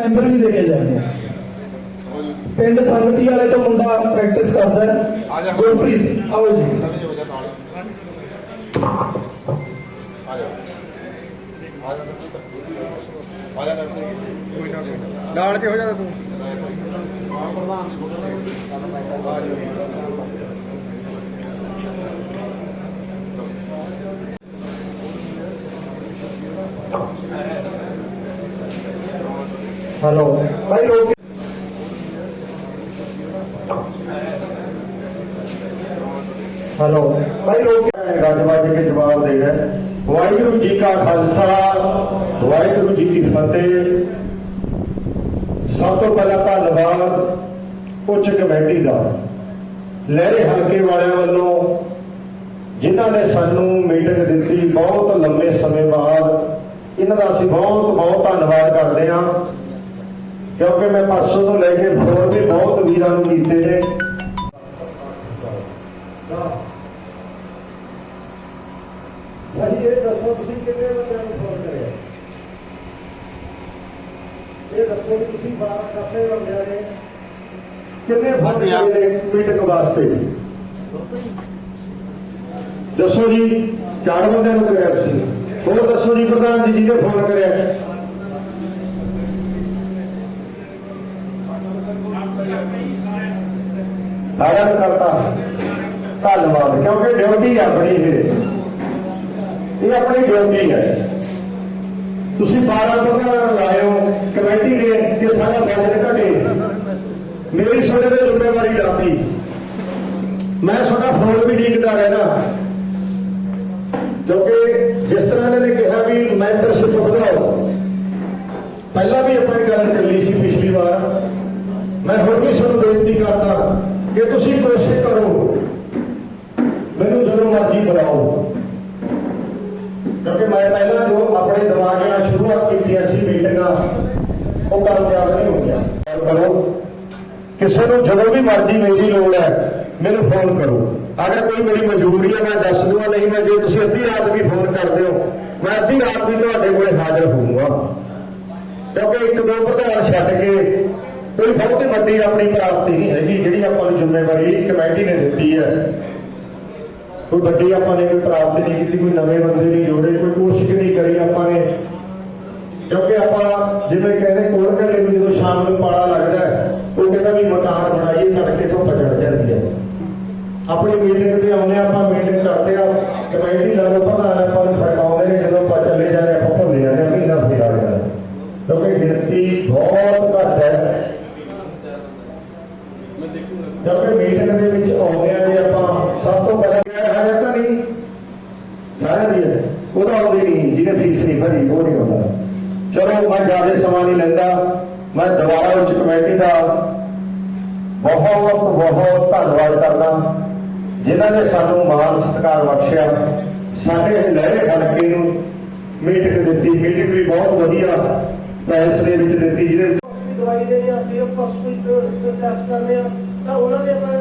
Member ਵੀ ਦੇ ਕੇ ਜਾਂਦੇ ਆ। ਪਿੰਡ ਸੰਗਤੀ ਵਾਲੇ ਤੋਂ ਮੁੰਡਾ ਪ੍ਰੈਕਟਿਸ ਕਰਦਾ ਹੈ। ਗੁਰਪ੍ਰੀਤ ਆਓ ਜੀ। ਨਾਲ ਚ ਹੋ ਜਾ ਤੂੰ ਹਾਂ ਪ੍ਰਧਾਨ ਜੀ ਬੋਲ ਰਹੇ ਆ ਜਾ ਹੈਲੋ। ਭਾਈ ਲੋਕ ਹੈਲੋ। ਭਾਈ ਰੋਕ ਗੱਜ ਵੱਜ ਕੇ ਜਵਾਬ ਦੇ ਰਿਹਾ। ਵਾਹਿਗੁਰੂ ਜੀ ਕਾ ਖਾਲਸਾ, ਵਾਹਿਗੁਰੂ ਜੀ ਕੀ ਫਤਿਹ। ਸਭ ਤੋਂ ਪਹਿਲਾਂ ਧੰਨਵਾਦ ਉੱਚ ਕਮੇਟੀ ਦਾ, ਲਹਿਰੇ ਹਲਕੇ ਵਾਲਿਆਂ ਵੱਲੋਂ, ਜਿਨ੍ਹਾਂ ਨੇ ਸਾਨੂੰ ਮੀਟਿੰਗ ਦਿੱਤੀ ਬਹੁਤ ਲੰਬੇ ਸਮੇਂ ਬਾਅਦ। ਇਹਨਾਂ ਦਾ ਅਸੀਂ ਬਹੁਤ ਬਹੁਤ ਧੰਨਵਾਦ ਕਰਦੇ ਹਾਂ। ਕਿਉਂਕਿ ਮੈਂ ਪਰਸੋਂ ਤੋਂ ਲੈ ਕੇ ਫੋਨ ਵੀ ਬਹੁਤ ਵੀਰਾਂ ਨੂੰ ਕੀਤੇ ਨੇ। ਸਾਡੀ ਇਹ ਦੱਸੋ ਤੁਸੀਂ ਕਿੰਨੇ ਬੰਦਿਆਂ ਨੂੰ ਫੋਨ ਕਰਿਆ? ਇਹ ਦੱਸੋ ਵੀ ਤੁਸੀਂ ਬਾਹਰ ਕਾਸੇ ਬੰਦਿਆਂ ਨੇ ਕਿੰਨੇ ਫੋਨ ਵਧੀਆ। ਕਰੇ ਨੇ ਮੀਟਿੰਗ ਵਾਸਤੇ। ਦੱਸੋ ਜੀ ਚਾਰ ਬੰਦਿਆਂ ਨੂੰ ਕਰਿਆ ਤੁਸੀਂ। ਹੋਰ ਦੱਸੋ ਜੀ ਪ੍ਰਧਾਨ ਜੀ ਜਿਹਨੇ ਫੋਨ ਕਰਿਆ? ਸਾਰਿਆਂ ਨੂੰ ਕਰਤਾ। ਧੰਨਵਾਦ, ਕਿਉਂਕਿ ਡਿਊਟੀ ਆਪਣੀ ਇਹ। ਇਹ ਆਪਣੀ ਡਿਊਟੀ ਹੈ ਤੁਸੀਂ 12 ਪ੍ਰਧਾਨ ਲਾਇਓ, ਕਮੇਟੀ ਨੇ ਕਿ ਸਾਡਾ ਬਜਟ ਘਟੇ ਮੇਰੀ ਤੁਹਾਡੇ ਤੇ ਜ਼ਿੰਮੇਵਾਰੀ ਲਾਤੀ। ਮੈਂ ਤੁਹਾਡਾ ਫੋਨ ਵੀ ਡੀਕਦਾ ਰਹਿਣਾ। ਕਿਉਂਕਿ ਜਿਸ ਤਰ੍ਹਾਂ ਇਹਨਾਂ ਨੇ ਕਿਹਾ ਵੀ ਮੈਂਬਰਸ਼ਿਪ ਵਧਾਓ ਪਹਿਲਾਂ ਵੀ ਆਪਣੀ ਗੱਲ ਚੱਲੀ ਸੀ ਪਿਛਲੀ ਵਾਰ। ਮੈਂ ਹੁਣ ਵੀ ਤੁਹਾਨੂੰ ਬੇਨਤੀ ਕਰਦਾ। ਕਿ ਤੁਸੀਂ ਕੋਸ਼ਿਸ਼ ਕਰੋ, ਮੈਨੂੰ ਜਦੋਂ ਮਰਜ਼ੀ ਬੁਲਾਓ। ਕਿਉਂਕਿ ਮੈਂ ਪਹਿਲਾਂ ਜੋ ਆਪਣੇ ਦਿਮਾਗ ਨਾਲ ਸ਼ੁਰੂਆਤ ਕੀਤੀ ਸੀ ਮੀਟਿੰਗਾਂ, ਉਹ ਕਾਮਯਾਬ ਨਹੀਂ ਹੋ ਗਿਆ। ਕਰੋ, ਕਿਸੇ ਨੂੰ ਜਦੋਂ ਵੀ ਮਰਜ਼ੀ ਮੇਰੀ ਲੋੜ ਹੈ, ਮੈਨੂੰ ਫੋਨ ਕਰੋ। ਅਗਰ ਕੋਈ ਮੇਰੀ ਮਜਬੂਰੀ ਹੈ, ਮੈਂ ਦੱਸ ਦੂੰਗਾ, ਨਹੀਂ, ਮੈਂ ਜੇ ਤੁਸੀਂ ਅੱਧੀ ਰਾਤ ਵੀ ਫੋਨ ਕਰਦੇ ਹੋ, ਮੈਂ ਅੱਧੀ ਰਾਤ ਵੀ ਤੁਹਾਡੇ ਕੋਲੇ ਹਾਜ਼ਰ ਹੋਊਂਗਾ। ਕਿਉਂਕਿ ਇੱਕ ਦੋ ਪ੍ਰਧਾਨ ਛੱਡ ਕੇ ਕੋਈ ਬਹੁਤੀ ਵੱਡੀ ਆਪਣੀ ਪ੍ਰਾਪਤੀ ਨਹੀਂ ਹੈਗੀ, ਜਿਹੜੀ ਜ਼ਿੰਮੇਵਾਰੀ ਕਮੇਟੀ ਨੇ ਦਿੱਤੀ ਹੈ। ਕੋਈ ਵੱਡੀ ਆਪਾਂ ਨੇ ਕੋਈ ਪ੍ਰਾਪਤੀ ਨਹੀਂ ਕੀਤੀ ਕੋਈ ਨਵੇਂ ਬੰਦੇ ਨਹੀਂ ਜੋੜੇ ਕੋਈ ਕੋਸ਼ਿਸ਼ ਨਹੀਂ ਕਰੀ ਆਪਾਂ ਨੇ। ਕਿਉਂਕਿ ਆਪਾਂ ਜਿਵੇਂ ਕਹਿੰਦੇ ਕੋਲ ਘੜੇ ਨੂੰ ਜਦੋਂ ਸ਼ਾਮ ਨੂੰ ਪਾਲਾ ਲੱਗਦਾ ਉਹ ਕਹਿੰਦਾ ਵੀ ਮਕਾਨ ਬਣਾਈਏ ਤੜਕੇ ਤੋਂ ਪਚੜ ਜਾਂਦੀ ਹੈ। ਆਪਣੀ ਮੀਟਿੰਗ ਤੇ ਆਉਂਦੇ ਹਾਂ, ਆਪਾਂ ਮੀਟਿੰਗ ਕਰਦੇ ਆ ਕਮੇਟੀ ਲਾਲੋ ਪ੍ਰਧਾਨ ਆਪਾਂ ਨੂੰ ਫੜਕਾਉਂਦੇ ਨੇ ਜਦੋਂ ਆਪਾਂ ਚੱਲੇ ਜਾਂਦੇ ਆਪਾਂ ਭੁੱਲ ਜਾਂਦੇ ਹਾਂ, ਮਹੀਨਾ ਫੇਰ ਆ ਜਾਂਦਾ ਕਿਉਂਕਿ ਗਿਣਤੀ ਬਹੁਤ ਘੱਟ ਹੈ ਕਿਉਂਕਿ ਮੀਟਿੰਗ ਦੇ ਵਿੱਚ ਆਉਂਦੇ ਆ ਜੇ ਆਪਾਂ ਸਭ ਤੋਂ ਪਹਿਲਾਂ ਗੈਰ ਹਾਜ਼ਰ ਤਾਂ ਨਹੀਂ ਸਾਰਿਆਂ ਦੀ ਹੈ ਉਹਦਾ ਆਉਂਦੀ ਨਹੀਂ, ਜਿਹਨੇ ਫੀਸ ਨਹੀਂ ਭਰੀ, ਉਹ ਨਹੀਂ ਆਉਂਦਾ। ਚਲੋ, ਮੈਂ ਜ਼ਿਆਦਾ ਸਮਾਂ ਨਹੀਂ ਲੈਂਦਾ। ਮੈਂ ਦੁਬਾਰਾ ਉੱਚ ਕਮੇਟੀ ਦਾ ਬਹੁਤ ਬਹੁਤ ਧੰਨਵਾਦ ਕਰਦਾ। ਜਿਨ੍ਹਾਂ ਨੇ ਸਾਨੂੰ ਮਾਨ ਸਤਿਕਾਰ ਬਖਸ਼ਿਆ। ਸਾਡੇ ਲਹਿਰੇ ਹਲਕੇ ਨੂੰ ਮੀਟਿੰਗ ਦਿੱਤੀ। ਮੀਟਿੰਗ ਵੀ ਬਹੁਤ ਵਧੀਆ ਪੈਸ ਦੇ ਵਿੱਚ ਦਿੱਤੀ, ਜਿਹਦੇ ਵਿੱਚ ਦਵਾਈ ਦੇਣੀ ਆ ਫਿਰ ਫਸਟ ਕੋਈ ਟੈਸਟ ਕਰਨੇ ਆ ਤਾਂ ਉਹਨਾਂ ਦੇ ਆਪਾਂ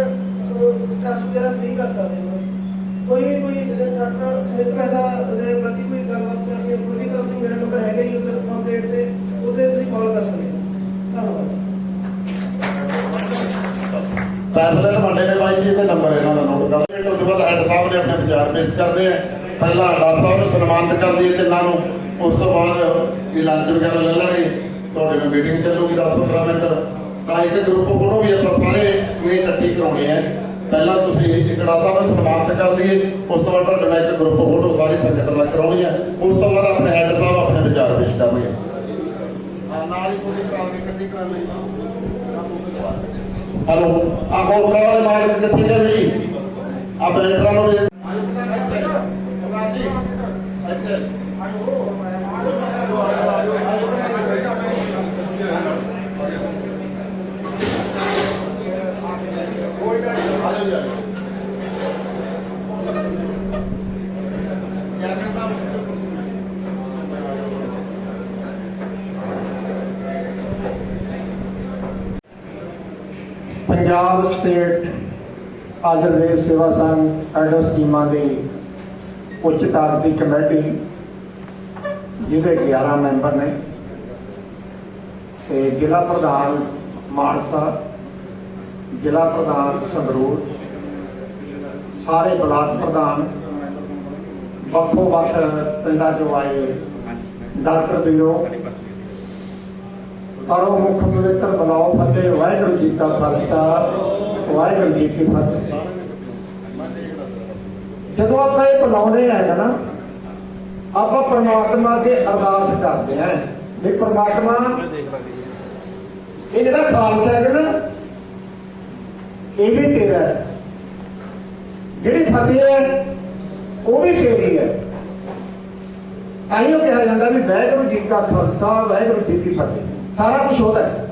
ਟੈਸਟ ਵਗੈਰਾ ਫ੍ਰੀ ਕਰ ਸਕਦੇ ਹਾਂ। ਕੋਈ ਵੀ ਕੋਈ ਡਾਕਟਰ ਸਮਿਤ ਮਹਿਤਾ ਦੇ ਪ੍ਰਤੀ ਕੋਈ ਗੱਲਬਾਤ ਕਰਨੀ ਹੈ ਕੋਈ ਤਾਂ ਅਸੀਂ ਮੇਰਾ ਨੰਬਰ ਹੈਗਾ ਹੀ ਉਧਰ ਕੰਪਲੀਟ ਤੇ, ਉਹਦੇ ਤੁਸੀਂ ਕਾਲ ਕਰ ਸਕਦੇ ਧੰਨਵਾਦ ਪੈਰਲਲ ਮੰਡੇ ਨੇ ਬਾਈ ਜੀ ਤੇ ਨੰਬਰ ਇਹਨਾਂ ਦਾ ਨੋਟ ਕਰ ਲਿਓ ਉਸ ਤੋਂ ਬਾਅਦ ਹੈੱਡ ਸਾਹਿਬ ਨੇ ਆਪਣੇ ਵਿਚਾਰ ਪੇਸ਼ ਕਰਨੇ ਆ। ਪਹਿਲਾਂ ਡਾ ਸਾਹਿਬ ਨੂੰ ਸਨਮਾਨਿਤ ਕਰ ਦਈਏ ਤਿੰਨਾਂ ਨੂੰ। ਉਸ ਤੋਂ ਬਾਅਦ ਇਹ ਲੰਚ ਵਗੈਰਾ ਲੈ ਲੈਣਗੇ। ਤੁਹਾਡੇ ਨਾਲ ਮੀਟਿੰਗ ਚੱਲੂਗੀ 10-15 ਮਿੰਟ। ਤਾਂ ਇੱਕ ਗਰੁੱਪ ਫੋਟੋ ਵੀ ਆਪਾਂ ਸਾਰੇ ਇਹ ਇਕੱਠੀ ਕਰਾਉਣੀ ਹੈ ਪਹਿਲਾਂ ਤੁਸੀਂ ਇੱਕ ਡਾ ਸਾਹਿਬ ਨੂੰ ਸਨਮਾਨਿਤ ਕਰ ਦਈਏ ਉਸ ਤੋਂ ਬਾਅਦ ਤੁਹਾਡੇ ਨਾਲ ਇੱਕ ਗਰੁੱਪ ਫੋਟੋ ਸਾਰੀ ਸੰਗਤ ਨਾਲ ਕਰਾਉਣੀ ਹੈ ਉਸ ਤੋਂ ਬਾਅਦ ਆਪਣੇ ਹੈੱਡ ਸਾਹਿਬ ਆਪਣੇ ਵਿਚਾਰ ਪੇਸ਼ ਕਰਨਗੇ। ਹਾਂ, ਨਾਲ ਹੀ ਤੁਹਾਡੀ ਕਰਾ ਕੇ ਇਕੱਠੀ ਕਰ ਲਈ ਹਲੋ ਆ ਹੋਟਲਾਂ ਵਾਲੇ ਮਾਲਕ ਕਿੱਥੇ ਗਏ ਵੀ? ਆ ਬੈਂਟਰਾਂ ਨੂੰ ਵੀ ਸਰਦਾਰ ਜੀ। ਇੱਥੇ। ਪੰਜਾਬ ਸਟੇਟ ਆਯੁਰਵੇਦ ਸੇਵਾ ਸੰਘ ਐਂਡ ਸਕੀਮਾਂ ਦੀ ਉੱਚ ਤਾਕਤੀ ਕਮੇਟੀ, ਜਿਹਦੇ 11 ਮੈਂਬਰ ਨੇ, ਤੇ ਜ਼ਿਲ੍ਹਾ ਪ੍ਰਧਾਨ ਮਾਨਸਾ, ਜ਼ਿਲ੍ਹਾ ਪ੍ਰਧਾਨ ਸੰਗਰੂਰ, ਸਾਰੇ ਬਲਾਕ ਪ੍ਰਧਾਨ, ਵੱਖੋ ਵੱਖ ਪਿੰਡਾਂ ਚੋਂ ਆਏ ਡਾਕਟਰ ਵੀਰੋ ਕਰੋ ਮੁਖ ਪਵਿੱਤਰ ਬਲਾਓ ਫਤਿਹ, ਵਾਹਿਗੁਰੂ ਜੀ ਕਾ ਖਾਲਸਾ, ਵਾਹਿਗੁਰੂ ਜੀ ਕੀ ਫਤਿਹ। ਜਦੋਂ ਆਪਾਂ ਇਹ ਬੁਲਾਉਂਦੇ ਆ ਨਾ, ਆਪਾਂ ਪਰਮਾਤਮਾ ਅੱਗੇ ਅਰਦਾਸ ਕਰਦੇ ਆ ਵੀ ਪਰਮਾਤਮਾ, ਇਹ ਜਿਹੜਾ ਖਾਲਸਾ ਹੈ ਨਾ, ਇਹ ਵੀ ਤੇਰਾ ਹੈ। ਜਿਹੜੀ ਫਤਿਹ ਹੈ, ਉਹ ਵੀ ਤੇਰੀ ਹੈ। ਆਈਓ ਕਿਹਾ ਜਾਂਦਾ ਵੀ ਵਾਹਿਗੁਰੂ ਜੀ ਕਾ ਖਾਲਸਾ, ਵਾਹਿਗੁਰੂ ਜੀ ਕੀ ਫਤਿਹ। ਸਾਰਾ ਕੁਝ ਉਹਦਾ ਹੈ।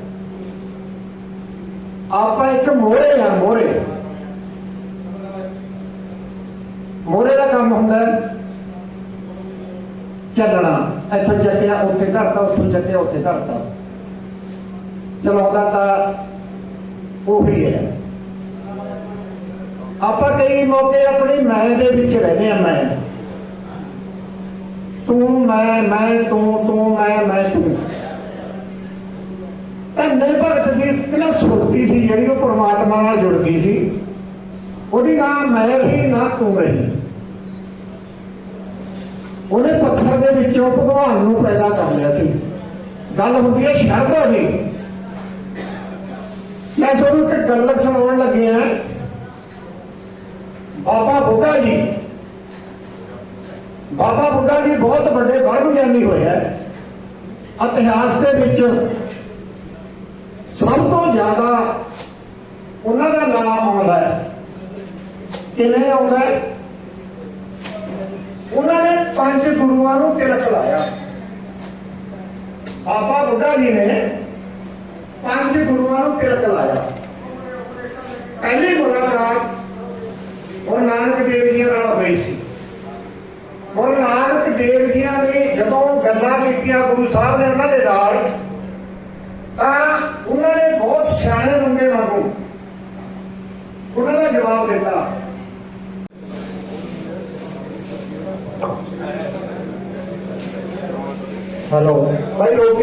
ਆਪਾਂ ਇੱਕ ਮੋਹਰੇ ਆ ਮੋਹਰੇ। ਮੋਹਰੇ ਦਾ ਕੰਮ ਹੁੰਦਾ ਹੈ ਚੱਲਣਾ। ਇੱਥੋਂ ਚੱਕਿਆ, ਉੱਥੇ ਧਰਤਾ, ਉੱਥੋਂ ਚੱਕਿਆ, ਉੱਥੇ ਧਰਤਾ। ਚਲਾਉਂਦਾ ਤਾਂ ਉਹੀ ਹੈ। ਆਪਾਂ ਕਈ ਮੌਕੇ ਆਪਣੀ ਮੈਂ ਦੇ ਵਿੱਚ ਰਹਿੰਦੇ ਆ ਮੈਂ। ਤੂੰ, ਮੈਂ ਮੈਂ, ਤੂੰ ਤੂੰ, ਮੈਂ ਮੈਂ ਧੰਨੇ ਭਗਤ ਦੀ ਕਿੰਨਾ ਸੁਰਤੀ ਸੀ ਜਿਹੜੀ ਉਹ ਪਰਮਾਤਮਾ ਨਾਲ ਜੁੜ ਗਈ ਸੀ? ਉਹਦੀ ਨਾ ਮੈਂ ਰਹੀ ਨਾ ਤੂੰ ਰਹੀ। ਉਹਨੇ ਪੱਥਰ ਦੇ ਵਿੱਚੋਂ ਭਗਵਾਨ ਨੂੰ ਪੈਦਾ ਕਰ ਲਿਆ ਸੀ। ਗੱਲ ਹੁੰਦੀ ਹੈ ਸ਼ਰਧਾ ਦੀ ਮੈਂ ਤੁਹਾਨੂੰ ਇੱਕ ਗੱਲ ਸੁਣਾਉਣ ਲੱਗਿਆ ਬਾਬਾ ਬੁੱਢਾ ਜੀ। ਬਾਬਾ ਬੁੱਢਾ ਜੀ ਬਹੁਤ ਵੱਡੇ ਬ੍ਰਹਮ ਗਿਆਨੀ ਹੋਏ ਹੈ ਇਤਿਹਾਸ ਦੇ ਵਿੱਚ ਸਭ ਤੋਂ ਜ਼ਿਆਦਾ ਉਹਨਾਂ ਦਾ ਨਾਮ ਆਉਂਦਾ ਹੈ। ਕਿਵੇਂ ਆਉਂਦਾ ਹੈ? ਉਹਨਾਂ ਨੇ ਪੰਜ ਗੁਰੂਆਂ ਨੂੰ ਤਿਲਕ ਲਾਇਆ। ਬਾਬਾ ਬੁੱਢਾ ਜੀ ਨੇ ਪੰਜ ਗੁਰੂਆਂ ਨੂੰ ਤਿਲਕ ਲਾਇਆ। ਪਹਿਲੀ ਮੁਲਾਕਾਤ ਉਹ ਨਾਨਕ ਦੇਵ ਜੀ ਨਾਲ ਹੋਈ ਸੀ। ਗੁਰੂ ਨਾਨਕ ਦੇਵ ਜੀ ਨੇ ਜਦੋਂ ਗੱਲਾਂ ਕੀਤੀਆਂ ਗੁਰੂ ਸਾਹਿਬ ਨੇ ਉਹਨਾਂ ਦੇ ਨਾਲ ਤਾਂ ਉਹਨਾਂ ਨੇ ਬਹੁਤ ਸਿਆਣੇ ਬੰਦੇ ਵਾਂਗੂ ਉਹਨਾਂ ਦਾ ਜਵਾਬ ਦਿੱਤਾ। ਹੈਲੋ ਭਾਈ ਰੋਕ